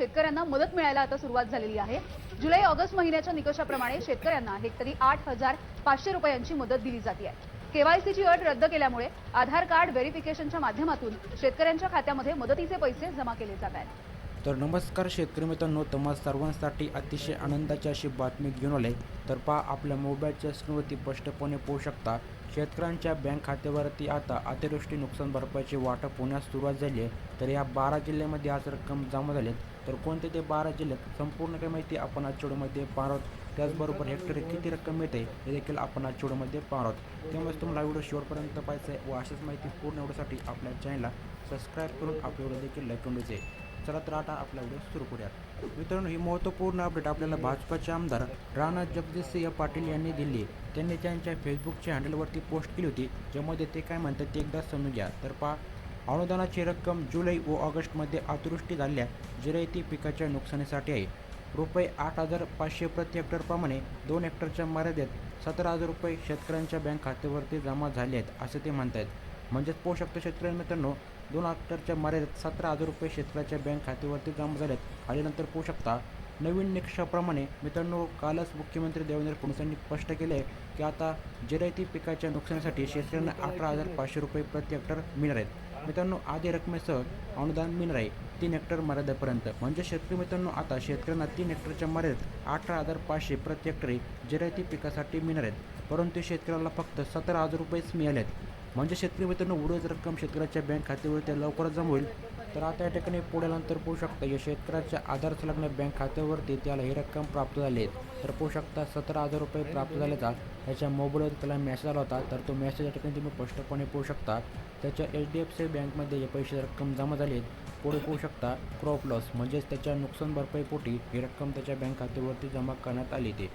शेतकऱ्यांना मदत मिळायला आता सुरुवात झालेली आहे. जुलै ऑगस्ट महिन्याच्या निकषाप्रमाणे शेतकऱ्यांना हेक्टरी आठ हजार पाचशे रुपयांची मदत दिली जाते आहे. केवायसीची अट रद्द केल्यामुळे आधार कार्ड व्हेरिफिकेशनच्या माध्यमातून शेतकऱ्यांच्या खात्यामध्ये मदतीचे पैसे जमा केले जात आहेत. तर नमस्कार शेतकरी मित्रांनो तुम्हा सर्वांसाठी अतिशय आनंदाची अशी बातमी घेऊन आले तर पहा आपल्या मोबाईलच्या स्क्रीनवरती स्पष्टपणे पोहू शकता शेतकऱ्यांच्या बँक खात्यावरती आता अतिवृष्टी नुकसान भरपाईची वाटप होण्यास सुरुवात झाली आहे तर या बारा जिल्ह्यामध्ये आज रक्कम जमा झाली. तर कोणते ते बारा जिल्ह्यात संपूर्ण काही माहिती आपण आज व्हिडिओमध्ये पाहणार आहोत. त्याचबरोबर हेक्टरी किती रक्कम मिळते हे देखील आपण आज व्हिडिओमध्ये पाहणार आहोत. त्यामुळे तुम्हाला व्हिडिओ शेवटपर्यंत पाहायचं आहे व अशाच माहिती पूर्ण एवढ्यासाठी आपल्या चॅनलला सबस्क्राईब करून आपल्या व्हिडिओ देखील लाईक करून द्यायचे. चला तर आता आपला व्हिडिओ सुरू करूयात. मित्रांनो ही महत्त्वपूर्ण अपडेट आपल्याला भाजपाचे आमदार राणा जगदीशसिंह पाटील यांनी दिली. त्यांनी त्यांच्या फेसबुकच्या हँडलवरती पोस्ट केली होती ज्यामध्ये ते काय म्हणतात ते एकदा समजून घ्या. तर पहा अनुदानाची रक्कम जुलै व ऑगस्टमध्ये अतिवृष्टी झालेल्या जिरायती पिकाच्या नुकसानीसाठी आहे. रुपये आठ हजार पाचशे प्रति हेक्टरप्रमाणे दोन हेक्टरच्या मर्यादेत सतरा हजार रुपये शेतकऱ्यांच्या बँक खात्यावरती जमा झाले आहेत असे ते म्हणत आहेत म्हणजेच पोषक शेतकरी मित्रांनो दोन हेक्टरच्या मर्यादेत सतरा हजार रुपये शेतकऱ्याच्या बँक खात्यावरती जमा झाले आहेत आल्यानंतर पोहू शकता नवीन निकषाप्रमाणे मित्रांनो कालच मुख्यमंत्री देवेंद्र फडणवीस यांनी स्पष्ट केले आहे की आता जिरायती पिकाच्या नुकसानीसाठी शेतकऱ्यांना अठरा हजार पाचशे रुपये प्रति हेक्टर मिळणार आहेत. मित्रांनो आधी रकमेसह अनुदान मिळणार आहे तीन हेक्टर मर्यादेपर्यंत. म्हणजे शेतकरी मित्रांनो आता शेतकऱ्यांना तीन हेक्टरच्या मर्यादेत अठरा हजार पाचशे प्रति हेक्टरी जिरायती पिकासाठी मिळणार आहेत. परंतु शेतकऱ्याला फक्त सतरा हजार रुपयेच मिळाले आहेत. म्हणजे शेतकरी मित्रांनो उडीच रक्कम शेतकऱ्याच्या बँक खात्यावर त्या लवकरच जमा होईल. तर आता या ठिकाणी पुढे नंतर पाहू शकता या शेतकऱ्याच्या आधार संलग्न बँक खात्यावरती त्याला ही रक्कम प्राप्त झाली आहे तर पाहू शकता सतरा हजार रुपये प्राप्त झाल्याचा त्याच्या मोबाईलवर त्याला मेसेज आला होता. तर तो मेसेज या ठिकाणी तुम्ही स्पष्टपणे पाहू शकता. त्याच्या एच डी एफ सी बँकमध्ये हे पैसे रक्कम जमा झाली आहेत पुढे पाहू शकता क्रॉप लॉस म्हणजेच त्याच्या नुकसान भरपाईपोटी ही रक्कम त्याच्या बँक खात्यावरती जमा करण्यात आली होती.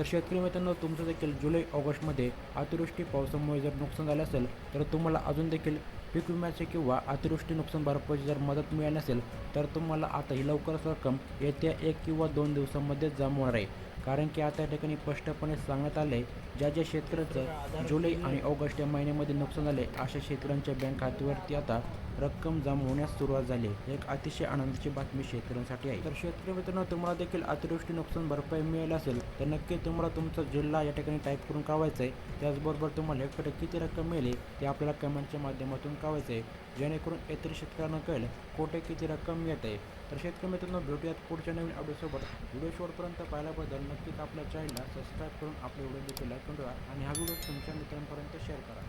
तर शेतकरी मित्रांनो तुमचं देखील जुलै ऑगस्टमध्ये अतिवृष्टी पावसामुळे जर नुकसान झालं असेल तर तुम्हाला अजून देखील पीक विम्याचे किंवा अतिवृष्टी नुकसान भरपाईची जर मदत मिळाली असेल तर तुम्हाला आता ही लवकरच रक्कम येत्या एक किंवा दोन दिवसामध्ये जमा होणार आहे. कारण की आता या ठिकाणी स्पष्टपणे सांगण्यात आले आहे ज्या ज्या शेतकऱ्याचं जुलै आणि ऑगस्ट या महिन्यामध्ये नुकसान झाले अशा शेतकऱ्यांच्या बँक खात्यावरती आता रक्कम जमा होण्यास सुरुवात झाली एक अतिशय आनंदाची बातमी शेतकऱ्यांसाठी आहे. तर शेतकरी मित्रांनो तुम्हाला देखील अतिवृष्टी नुकसान भरपाई मिळेल असेल तर नक्की तुम्हाला तुमचा जिल्हा या ठिकाणी टाईप करून कावायचं आहे. त्याचबरोबर तुम्हाला हेक्टर किती रक्कम मिळेल ते आपल्याला कमेंटच्या माध्यमातून कावायचं आहे. जेणेकरून इतर शेतकऱ्यांना कळेल कोठे किती रक्कम मिळत आहे. तर शेतकरी मित्रांनो भेटूयात पुढच्या नवीन अपडेटसोबत व्हिडिओ शेवटपर्यंत पाहिल्याबद्दल नक्कीच आपल्या चॅनलला सबस्क्राईब करून आपले व्हिडिओ देखील लाईक करून आणि हा व्हिडिओ तुमच्या मित्रांपर्यंत शेअर करा.